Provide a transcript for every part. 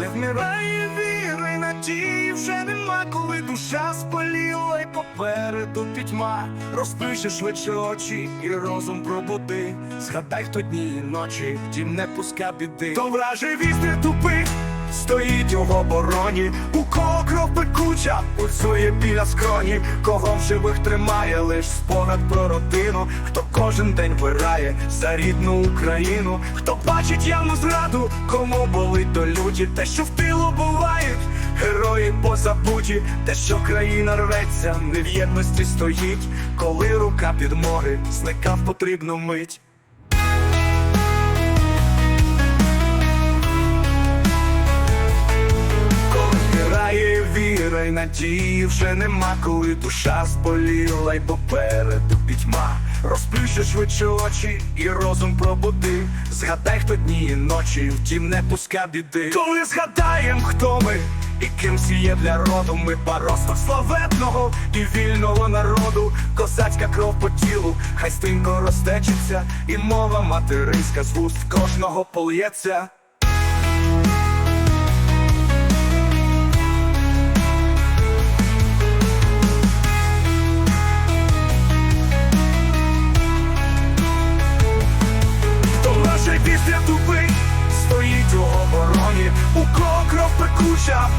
коли вмирає віра і надії вже нема, коли душа спаліла, і попереду пітьма, розпиши швидше очі і розум пробуди. Згадай, хто дні і ночі, втім не пуска біди. То враже вістря тупий, стоїть у обороні, у кого кров пекуча, пульсує біля скроні, кого в живих тримає лиш спогад про родину, хто кожен день вирає за рідну Україну, хто бачить явну зраду, кому болить до люті, те, що в тилу бувають. Герої позабуті, те, що країна рветься, не в єдності стоїть, коли рука підмоги зникав потрібну мить. Й надії вже нема, коли душа зболіла й попереду пітьма. Розплющи швидше очі і розум пробуди. Згадай, хто дні і ночі, втім не пуска біди. Коли згадаєм, хто ми і ким всі є для роду, ми паросток славетного і вільного народу, козацька кров по тілу, хай стрімко розтечеться, і мова материнська з вуст кожного полється.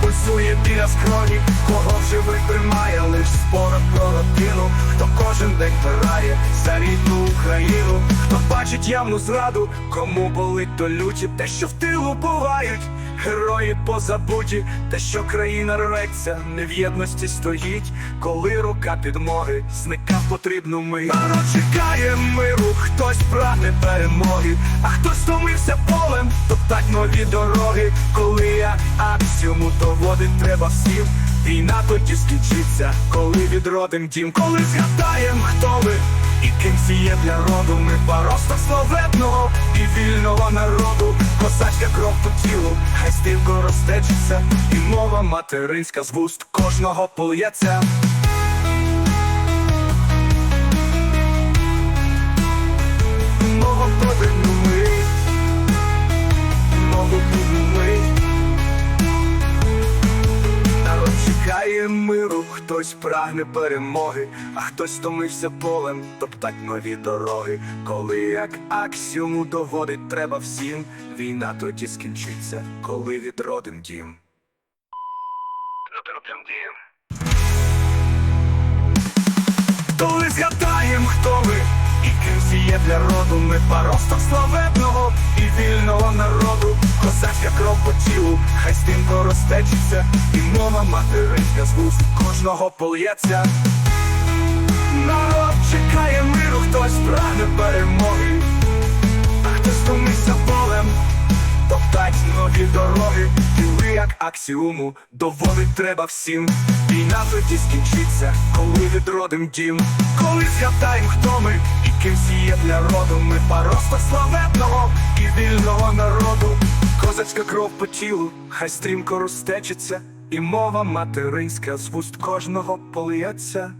Пульсує біля скроні, кого в живих тримає лиш спорад про родину, хто кожен день вирає за рідну Україну, хто бачить явну зраду, кому болить до люті, те, що в тилу бувають. Герої позабуті, те, що країна рветься, не в єдності стоїть, коли рука підмоги зникав потрібну мить. Народ чекає миру, хтось прагне перемоги, а хтось стомився полем, топтать нові дороги, коли я аксіому доводить треба всім. Війна тоді скінчиться, коли відродим дім, коли згадаєм, хто ви і ким всі є для роду. Ми паросток славетного і вільного народу, козацька кров по тілу, хай стрімко розтечеться, і мова материнська з вуст кожного полється. Чекає миру, хтось прагне перемоги, а хтось стомився полем, топтать нові дороги. Коли як аксіому доводить треба всім, війна тоді скінчиться, коли відродим дім. Коли згадаєм, хто ви і ким є для роду, ми паросток славетного і вільного народу, козацька кров по тілу, хай стінко розтечеться, і мова материнська з вуст кожного полється. Народ чекає миру, хтось прагне перемоги, як аксіуму доводить треба всім. Війна тоді скінчиться, коли відродим дім, коли згадаєм, хто ми і ким є для роду. Ми пароста славетного і вільного народу. Козацька кров по тілу, хай стрімко розтечеться, і мова материнська з вуст кожного поліється.